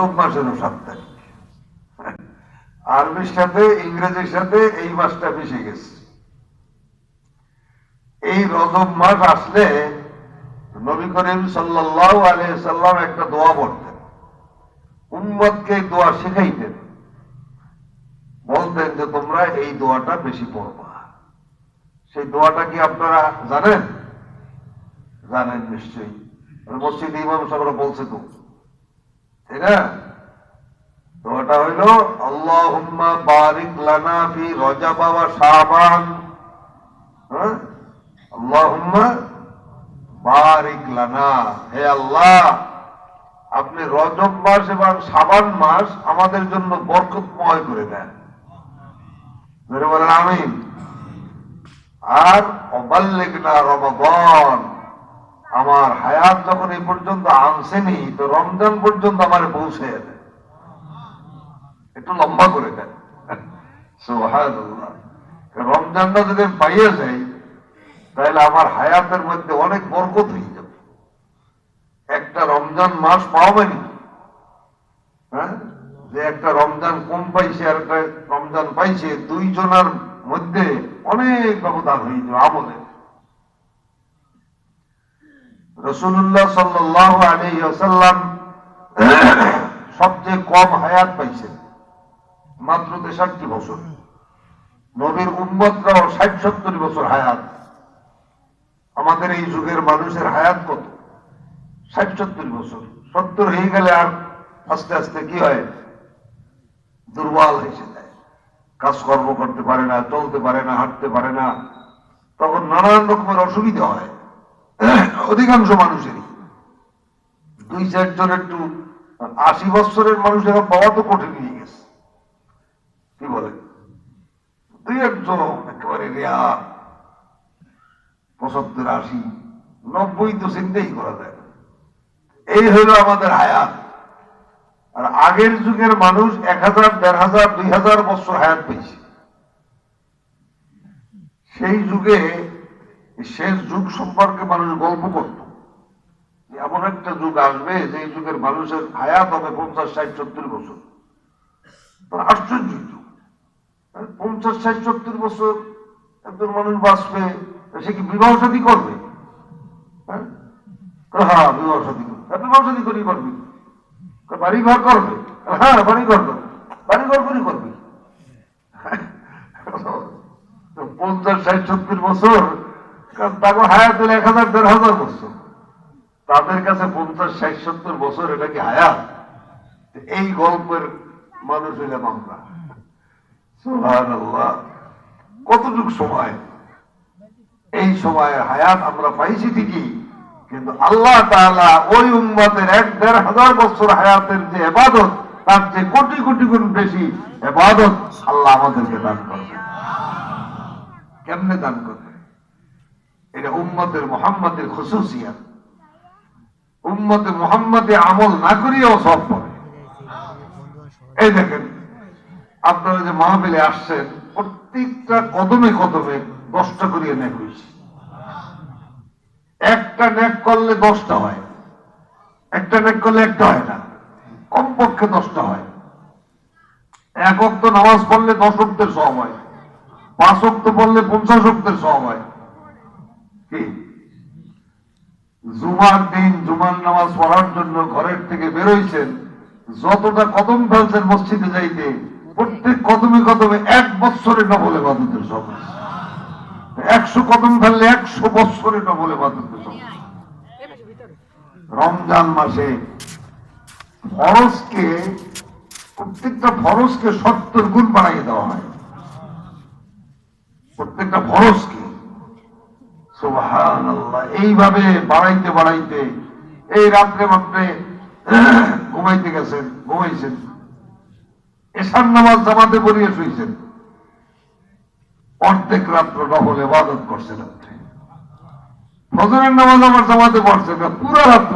রজব মাসেরও সাত তারিখ আরবির সাথে, ইংরেজির সাথে এই মাসটা মিশে গেছে। এই রজব মাস আসলে নবী করিম সাল্লাহ আলহাম একটা দোয়া পড়তেন। উম্মতকে এই দোয়া শেখাইতেন। বলতেন যে, তোমরা এই দোয়াটা বেশি পড়বা। সেই দোয়াটা কি আপনারা জানেন? জানেন নিশ্চয়ই। মসজিদ ইমাম সাহেবরা বলছে তো। আপনি রজব মাস এবং সাবান মাস আমাদের জন্য বরকতময় করে দেন। আমিন। আর অবাল্লিক না রমগন আমার হায়াত যখন এই পর্যন্ত আনছেনি, তো রমজান পর্যন্ত আমার পৌঁছে একটু লম্বা করে দেন। রমজানটা যদি পাইয়ে যাই, তাহলে আমার হায়াতের মধ্যে অনেক বরকত হয়ে যাবে। একটা রমজান মাস পাওয়া পাওয়াবেনি হ্যাঁ? যে একটা রমজান কম পাইছে আর একটা রমজান পাইছে, দুইজনের মধ্যে অনেক ব্যবধান হয়ে যাবে আমলে রসুল্লাহ সাল্লাহ আলী সবচেয়ে কম হায়াত পাইছেন, মাত্র তেষট্টি বছর। নবীর উম্মতরাও ষাট সত্তর বছর হায়াত। আমাদের এই যুগের মানুষের হায়াত কত? ষাট সত্তর বছর। সত্তর হয়ে গেলে আর আস্তে আস্তে কি হয়? দুর্বল হয়েছে কাজকর্ম করতে পারে না, চলতে পারে না, হাঁটতে পারে না। তখন নানান রকমের অসুবিধা হয়। অধিকাংশ মানুষেরই। দুই চারজন একটু, আশি বছরের মানুষের পাওয়া তো কঠিন হয়ে গেছে। কি বলে? দুই একজন একেবারে রেয়া পঁচাত্তর, আশি, নব্বই তো চিন্তাই করা যায় এই হলো আমাদের হায়াত। আর আগের যুগের মানুষ এক হাজার, দেড় হাজার, দুই হাজার বছর হায়াত পেয়েছে। সেই যুগে শেষ যুগ সম্পর্কে মানুষ গল্প করত। এমন একটা যুগ আসবে যে যুগের মানুষের হায়াত হবে পঞ্চাশ, ষাট, সত্তর বছর। তো আশ্চর্য যুগ। পঞ্চাশ, ষাট, সত্তর বছর একজন মানুষ বাঁচবে সে কি বিবাহ সাথী করবে? হ্যাঁ? হ্যাঁ বিবাহ সাথী করবে। বিবাহ সাথী করি করবি। বাড়ি ঘর করবে? হ্যাঁ বাড়ি ঘর করবে। বাড়ি ঘর করি করবি পঞ্চাশ, ষাট, সত্তর বছর কারণ এক হাজার দেড় হাজার বছর। তাদের কাছে পঞ্চাশ, ষাট, সত্তর বছর এটা কি হায়াত? এই গল্পের মানুষ হইলাম আমরা। কতটুকু সময়? এই সময় হায়াত আমরা পাইছি ঠিকই, কিন্তু আল্লাহ ওই উম্মতের এক দেড় হাজার বছর হায়াতের যে এবাদত তার যে কোটি কোটি গুণ বেশি এবাদত আল্লাহ আমাদেরকে দান করবে কেমনে দান করবে এটা উম্মতের মোহাম্মদের খুশুসিয়াত উম্মতে মোহাম্মদে আমল না করিয়াও সব পড়ে। এই দেখেন, আপনারা যে মাহবিলে আসছেন, প্রত্যেকটা কদমে কদমে দশটা করিয়ে নেক হয়েছে একটা নেক করলে দশটা হয়, একটা নেক করলে একটা হয় না। কমপক্ষে দশটা হয়। এক অক্ত নামাজ পড়লে দশ অক্তের সব হয়, পাঁচ অক্ত পড়লে পঞ্চাশ অক্তের সব হয়। জুমার দিন, জুমার নামাজ পড়ার জন্য ঘরের থেকে বেরোইছেন, যতটা কদম ফেলছেন মসজিদে যাইতে, প্রত্যেক কদমে কদমে এক বৎসরে নবলে একশো কদম ফেললে একশো বৎসরে নবলে রমজান মাসে ফরজকে, প্রত্যেকটা ফরজকে সত্তর গুণ বাড়াইয়ে দেওয়া হয়। প্রত্যেকটা সুবহানাল্লাহ এইভাবে বাড়াইতে বাড়াইতে এই রাত্রে মাত্রে ঘুমাইতে গেছেন, ঘুমাইছেন। এসার নামাজ জামাতে পড়িয়ে শুয়েছেন অর্ধেক রাত্র নফল এবাদত করছেন রাত্রে ফজরের নামাজ আমার জামাতে পড়ছেন না, পুরো রাত্র